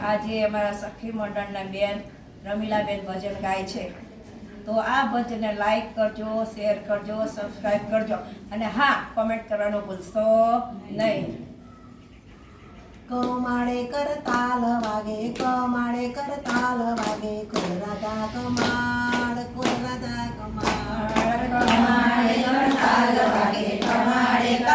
આજે અમારા સખી મંડળના બેન રમીલાબેન ભજન ગાય છે. તો આ ભજનને લાઈક કરજો શેર કરજો સબસ્ક્રાઈબ કરજો. અને હા કોમેન્ટ કરવાનું ભૂલશો નહીં. કમાડે કરતાલ વાગે કમાડે કરતાલ વાગે. કોરા કમા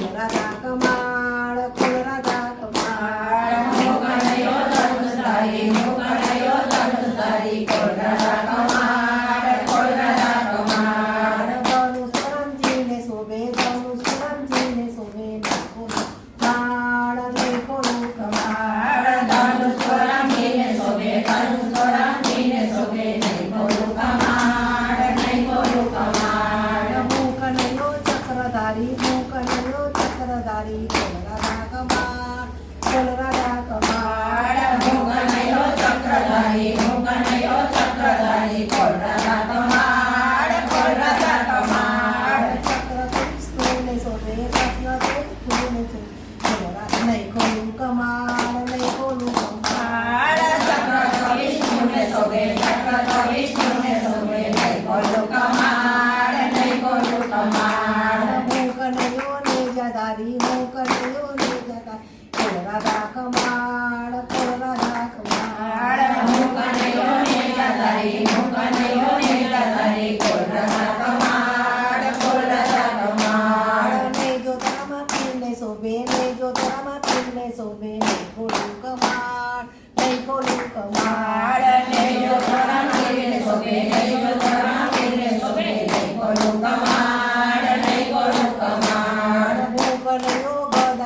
给大家，干妈。કનૈયો ચક્રધારી બોલ રાધા કમાર બોલ રાધા કમાર હું કનૈયો ચક્રધારી હું કનૈયો ચક્રધારી બોલ રાધા જતા રીમો કર્યો ને જતા રાધા કમા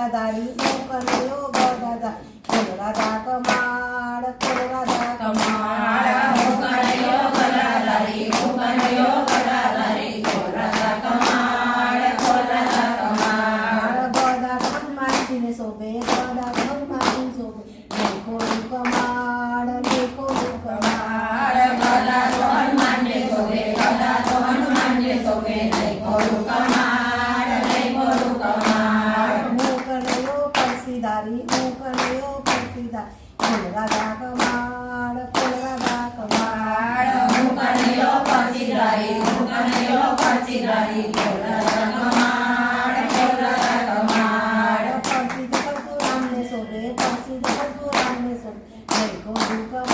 కొలదారి నూకలలో గోదద కొలద కమాడ కొలద కమాడ నూకలలో కొలదారి నూకలలో కొలదారి కొలద కమాడ కొలద కమాడ గోద కమ్మాచిన సోబే గోద కమ్మాచిన సోబే నూకలు కమా 每个员工。